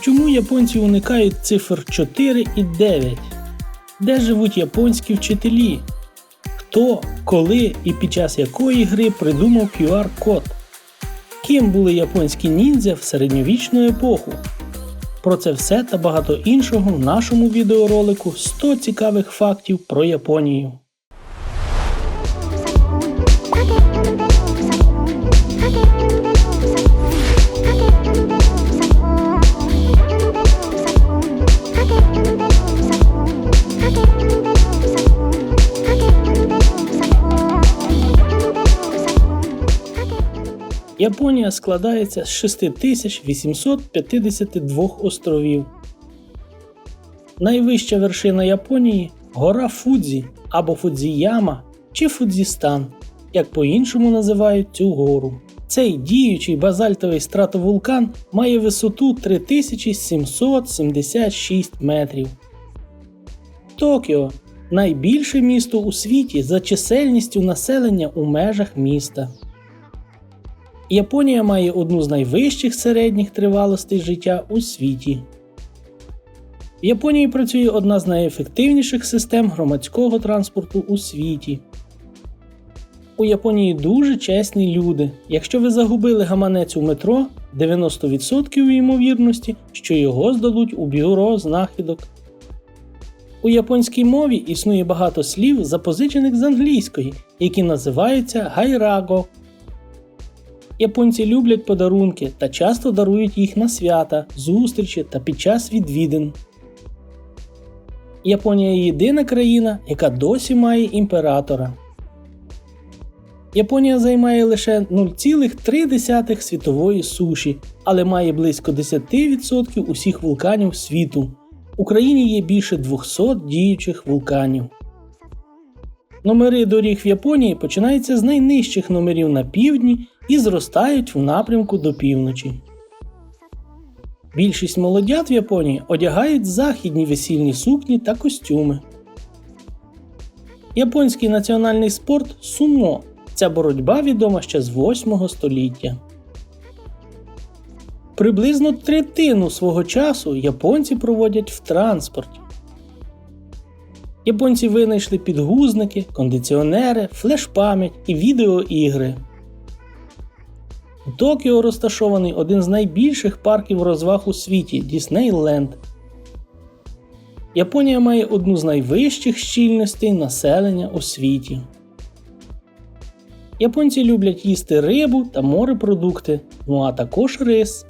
Чому японці уникають цифр 4 і 9? Де живуть японські вчителі? Хто, коли і під час якої гри придумав QR-код? Ким були японські ніндзя в середньовічну епоху? Про це все та багато іншого в нашому відеоролику 100 цікавих фактів про Японію. Японія складається з 6852 островів. Найвища вершина Японії гора Фудзі або Фудзіяма чи Фудзістан, як по-іншому називають цю гору. Цей діючий базальтовий стратовулкан має висоту 3776 метрів. Токіо найбільше місто у світі за чисельністю населення у межах міста. Японія має одну з найвищих середніх тривалостей життя у світі. В Японії працює одна з найефективніших систем громадського транспорту у світі. У Японії дуже чесні люди. Якщо ви загубили гаманець у метро, 90% ймовірності, що його здадуть у бюро знахідок. У японській мові існує багато слів, запозичених з англійської, які називаються гайраго. Японці люблять подарунки та часто дарують їх на свята, зустрічі та під час відвідин. Японія єдина країна, яка досі має імператора. Японія займає лише 0,3 світової суші, але має близько 10% усіх вулканів світу. В Україні є більше 200 діючих вулканів. Номери доріг в Японії починаються з найнижчих номерів на півдні і зростають в напрямку до півночі. Більшість молодят в Японії одягають західні весільні сукні та костюми. Японський національний спорт сумо. Ця боротьба відома ще з 8 століття. Приблизно третину свого часу японці проводять в транспорті. Японці винайшли підгузники, кондиціонери, флеш-пам'ять і відеоігри. У Токіо розташований один з найбільших парків розваг у світі Діснейленд. Японія має одну з найвищих щільностей населення у світі. Японці люблять їсти рибу та морепродукти, ну а також рис.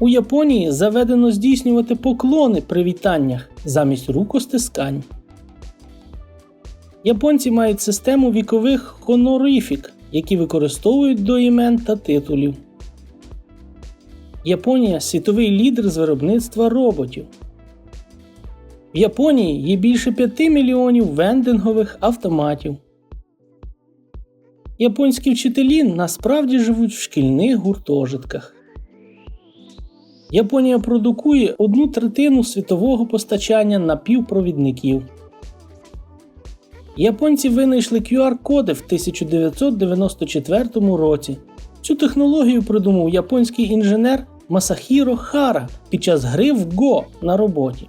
У Японії заведено здійснювати поклони при вітаннях замість рукостискань. Японці мають систему вікових хонорифік, які використовують до імен та титулів. Японія світовий лідер з виробництва роботів. В Японії є більше 5 мільйонів вендингових автоматів. Японські вчителі насправді живуть в шкільних гуртожитках. Японія продукує одну третину світового постачання напівпровідників. Японці винайшли QR-коди в 1994 році. Цю технологію придумав японський інженер Масахіро Хара під час гри в Го на роботі.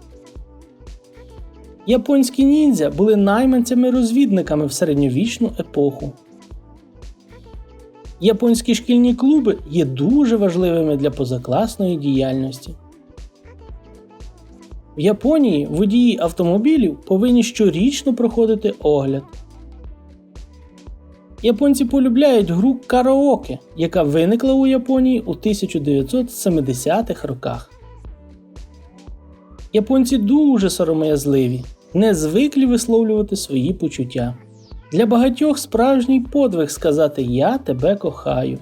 Японські ніндзя були найманцями-розвідниками в середньовічну епоху. Японські шкільні клуби є дуже важливими для позакласної діяльності. В Японії водії автомобілів повинні щорічно проходити огляд. Японці полюбляють гру караоке, яка виникла у Японії у 1970-х роках. Японці дуже сором'язливі, не звиклі висловлювати свої почуття. Для багатьох справжній подвиг сказати Я тебе кохаю.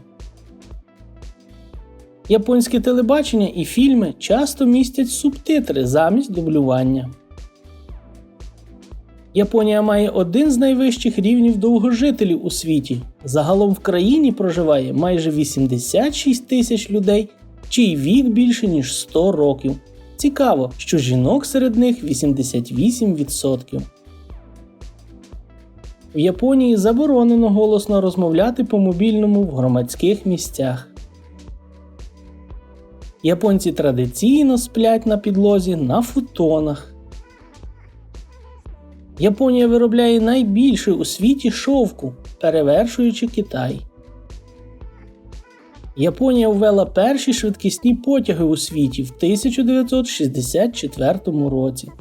Японське телебачення і фільми часто містять субтитри замість дублювання. Японія має один з найвищих рівнів довгожителів у світі. Загалом в країні проживає майже 86 тисяч людей, чий вік більше ніж 100 років. Цікаво, що жінок серед них 88%. В Японії заборонено голосно розмовляти по мобільному в громадських місцях. Японці традиційно сплять на підлозі на футонах. Японія виробляє найбільше у світі шовку, перевершуючи Китай. Японія ввела перші швидкісні потяги у світі в 1964 році.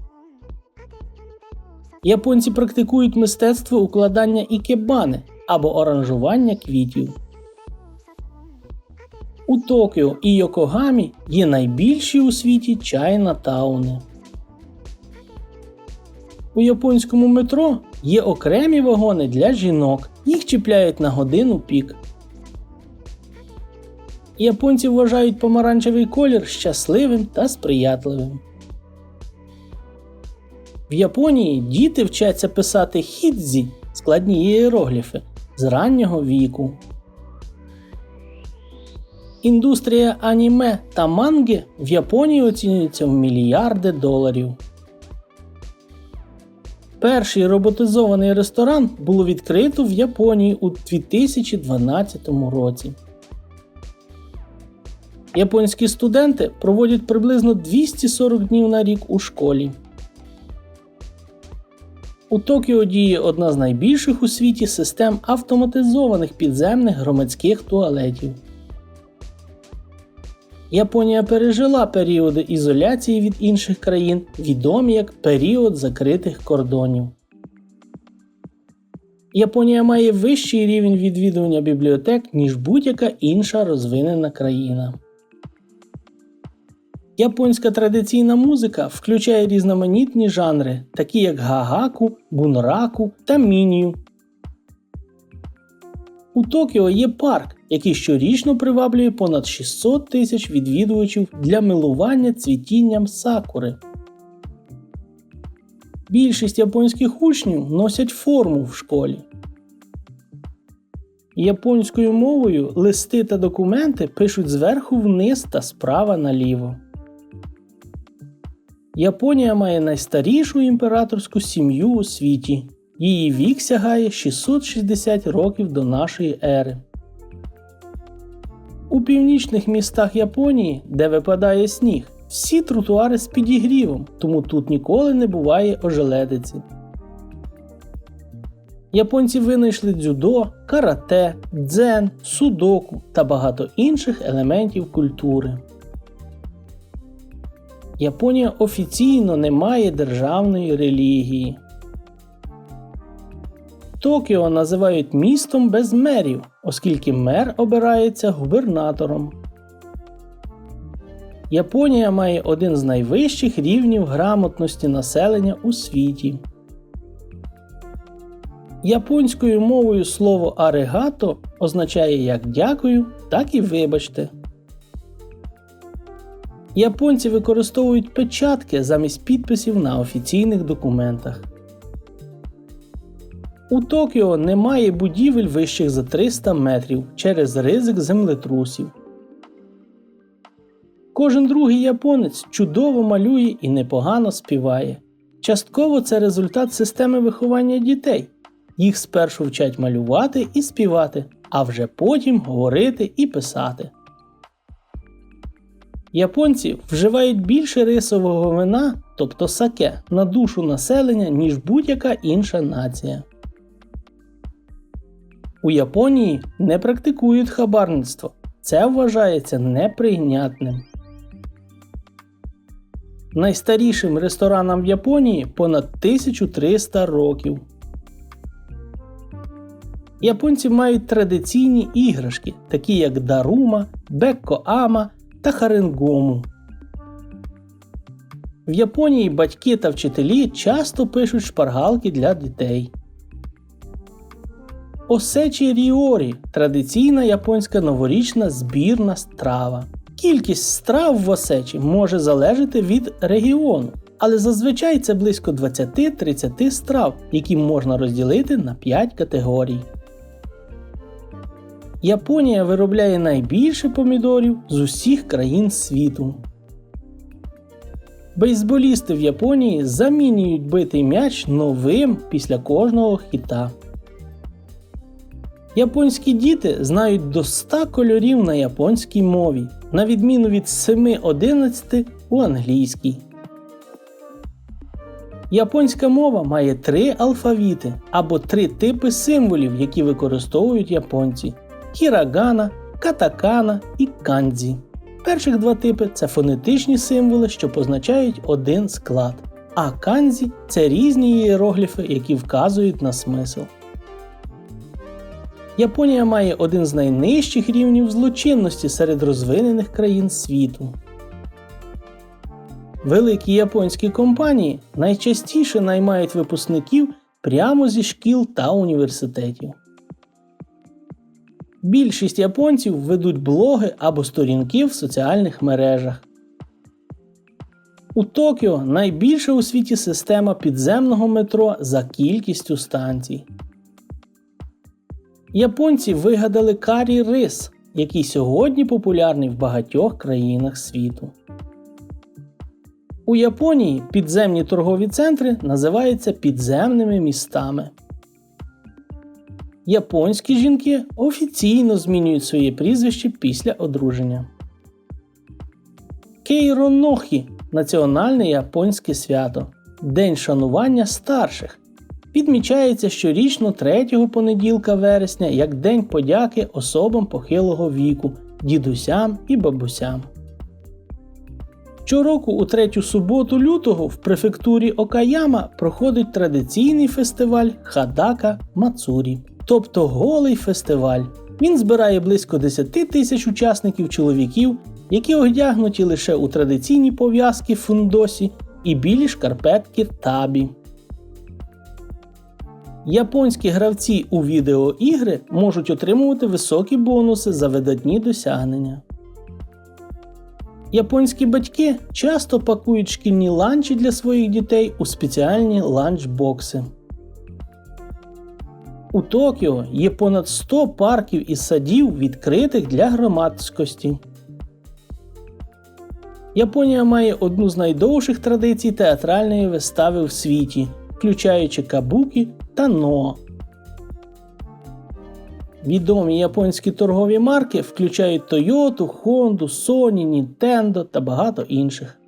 Японці практикують мистецтво укладання ікебани або оранжування квітів. У Токіо і Йокогамі є найбільші у світі чайна-тауни. У японському метро є окремі вагони для жінок, їх чіпляють на годину пік. Японці вважають помаранчевий колір щасливим та сприятливим. В Японії діти вчаться писати хідзі складні іерогліфи з раннього віку. Індустрія аніме та манги в Японії оцінюється в мільярди доларів. Перший роботизований ресторан було відкрито в Японії у 2012 році. Японські студенти проводять приблизно 240 днів на рік у школі. У Токіо діє одна з найбільших у світі систем автоматизованих підземних громадських туалетів. Японія пережила періоди ізоляції від інших країн, відомі як період закритих кордонів. Японія має вищий рівень відвідування бібліотек, ніж будь-яка інша розвинена країна. Японська традиційна музика включає різноманітні жанри, такі як гагаку, бунраку та мінію. У Токіо є парк, який щорічно приваблює понад 600 тисяч відвідувачів для милування цвітінням сакури. Більшість японських учнів носять форму в школі. Японською мовою листи та документи пишуть зверху вниз та справа наліво. Японія має найстарішу імператорську сім'ю у світі. Її вік сягає 660 років до нашої ери. У північних містах Японії, де випадає сніг, всі тротуари з підігрівом, тому тут ніколи не буває ожеледиці. Японці винайшли дзюдо, карате, дзен, судоку та багато інших елементів культури. Японія офіційно не має державної релігії. Токіо називають містом без мерів, оскільки мер обирається губернатором. Японія має один з найвищих рівнів грамотності населення у світі. Японською мовою слово аригато означає як дякую, так і вибачте. Японці використовують печатки замість підписів на офіційних документах. У Токіо немає будівель вищих за 300 метрів через ризик землетрусів. Кожен другий японець чудово малює і непогано співає. Частково це результат системи виховання дітей. Їх спершу вчать малювати і співати, а вже потім говорити і писати. Японці вживають більше рисового вина, тобто саке, на душу населення, ніж будь-яка інша нація. У Японії не практикують хабарництво. Це вважається неприйнятним. Найстарішим ресторанам в Японії понад 1300 років. Японці мають традиційні іграшки, такі як дарума, беккоама та харингому. В Японії батьки та вчителі часто пишуть шпаргалки для дітей. Осечі ріорі традиційна японська новорічна збірна страва. Кількість страв в осечі може залежати від регіону, але зазвичай це близько 20-30 страв, які можна розділити на 5 категорій. Японія виробляє найбільше помідорів з усіх країн світу. Бейсболісти в Японії замінюють битий м'яч новим після кожного хіта. Японські діти знають до 100 кольорів на японській мові. на відміну від 7-11 у англійській. Японська мова має три алфавіти або три типи символів, які використовують японці: хірагана, катакана і кандзі. Перших два типи це фонетичні символи, що позначають один склад, а канзі це різні ієрогліфи, які вказують на смисл. Японія має один з найнижчих рівнів злочинності серед розвинених країн світу. Великі японські компанії найчастіше наймають випускників прямо зі шкіл та університетів. Більшість японців ведуть блоги або сторінки в соціальних мережах. У Токіо найбільша у світі система підземного метро за кількістю станцій. Японці вигадали карі рис, який сьогодні популярний в багатьох країнах світу. У Японії підземні торгові центри називаються підземними містами. Японські жінки офіційно змінюють своє прізвище після одруження. Кейронохі національне японське свято День шанування старших. Відмічається щорічно 3 понеділка вересня як День подяки особам похилого віку, дідусям і бабусям. Щороку у третю суботу лютого в префектурі Окаяма проходить традиційний фестиваль Хадака Мацурі, тобто голий фестиваль. Він збирає близько 10 тисяч учасників чоловіків, які одягнуті лише у традиційні пов'язки фундосі і білі шкарпетки табі. Японські гравці у відеоігри можуть отримувати високі бонуси за видатні досягнення. Японські батьки часто пакують шкільні ланчі для своїх дітей у спеціальні ланчбокси. У Токіо є понад 100 парків і садів, відкритих для громадськості. Японія має одну з найдовших традицій театральної вистави в світі, включаючи кабукі та но. Відомі японські торгові марки включають Toyota, Honda, Sony, Nintendo та багато інших.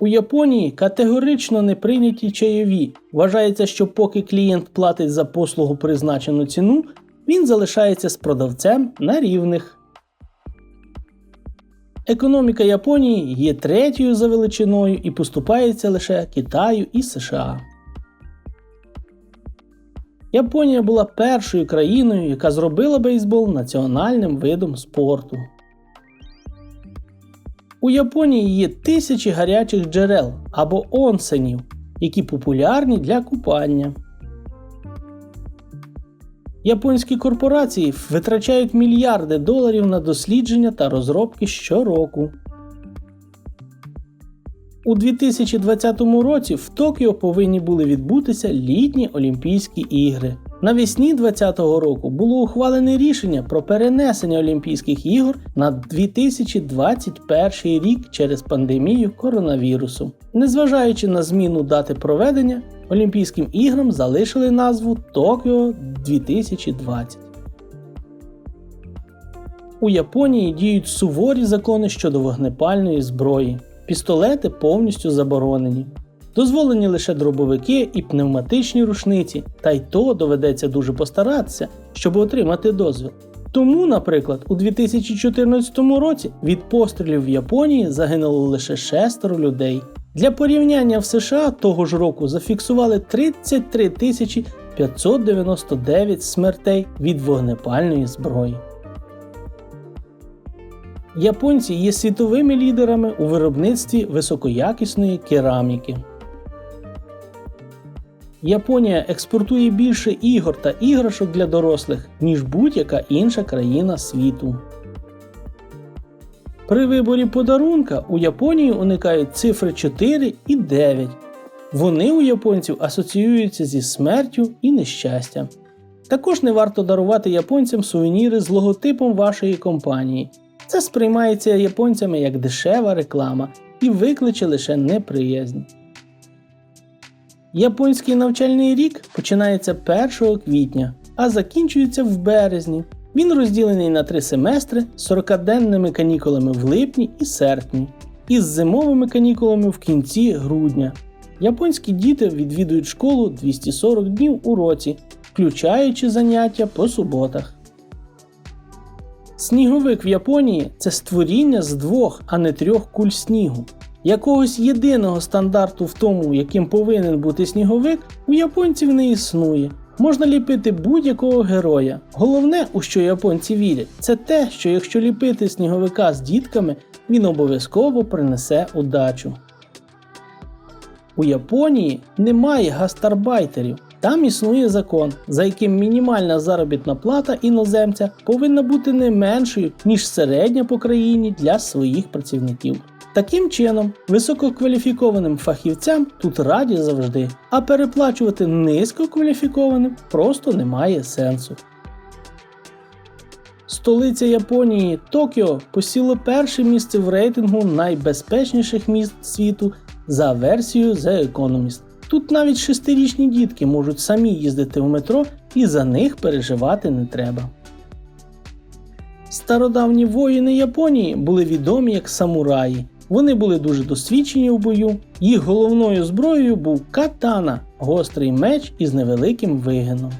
У Японії категорично не прийняті чайові. Вважається, що поки клієнт платить за послугу призначену ціну, він залишається з продавцем на рівних. Економіка Японії є третьою за величиною і поступається лише Китаю і США. Японія була першою країною, яка зробила бейсбол національним видом спорту. У Японії є тисячі гарячих джерел або онсенів, які популярні для купання. Японські корпорації витрачають мільярди доларів на дослідження та розробки щороку. У 2020 році в Токіо повинні були відбутися літні Олімпійські ігри. Навесні 2020 року було ухвалене рішення про перенесення Олімпійських ігор на 2021 рік через пандемію коронавірусу. Незважаючи на зміну дати проведення, Олімпійським іграм залишили назву Токіо 2020. У Японії діють суворі закони щодо вогнепальної зброї. Пістолети повністю заборонені. Дозволені лише дробовики і пневматичні рушниці, та й то доведеться дуже постаратися, щоб отримати дозвіл. Тому, наприклад, у 2014 році від пострілів в Японії загинуло лише шестеро людей. Для порівняння в США того ж року зафіксували 33 599 смертей від вогнепальної зброї. Японці є світовими лідерами у виробництві високоякісної кераміки. Японія експортує більше ігор та іграшок для дорослих, ніж будь-яка інша країна світу. При виборі подарунка у Японії уникають цифри 4 і 9. Вони у японців асоціюються зі смертю і нещастям. Також не варто дарувати японцям сувеніри з логотипом вашої компанії. Це сприймається японцями як дешева реклама і викличе лише неприязнь. Японський навчальний рік починається 1 квітня, а закінчується в березні. Він розділений на три семестри з 40-денними канікулами в липні і серпні, і з зимовими канікулами в кінці грудня. Японські діти відвідують школу 240 днів у році, включаючи заняття по суботах. Сніговик в Японії це створіння з двох, а не трьох куль снігу. Якогось єдиного стандарту в тому, яким повинен бути сніговик, у японців не існує. Можна ліпити будь-якого героя. Головне, у що японці вірять, це те, що якщо ліпити сніговика з дітками, він обов'язково принесе удачу. У Японії немає гастарбайтерів. Там існує закон, за яким мінімальна заробітна плата іноземця повинна бути не меншою, ніж середня по країні для своїх працівників. Таким чином, висококваліфікованим фахівцям тут раді завжди, а переплачувати низькокваліфікованим просто немає сенсу. Столиця Японії Токіо посіло перше місце в рейтингу найбезпечніших міст світу за версією The Economist. Тут навіть шестирічні дітки можуть самі їздити в метро і за них переживати не треба. Стародавні воїни Японії були відомі як самураї. Вони були дуже досвідчені у бою. Їх головною зброєю був катана гострий меч із невеликим вигином.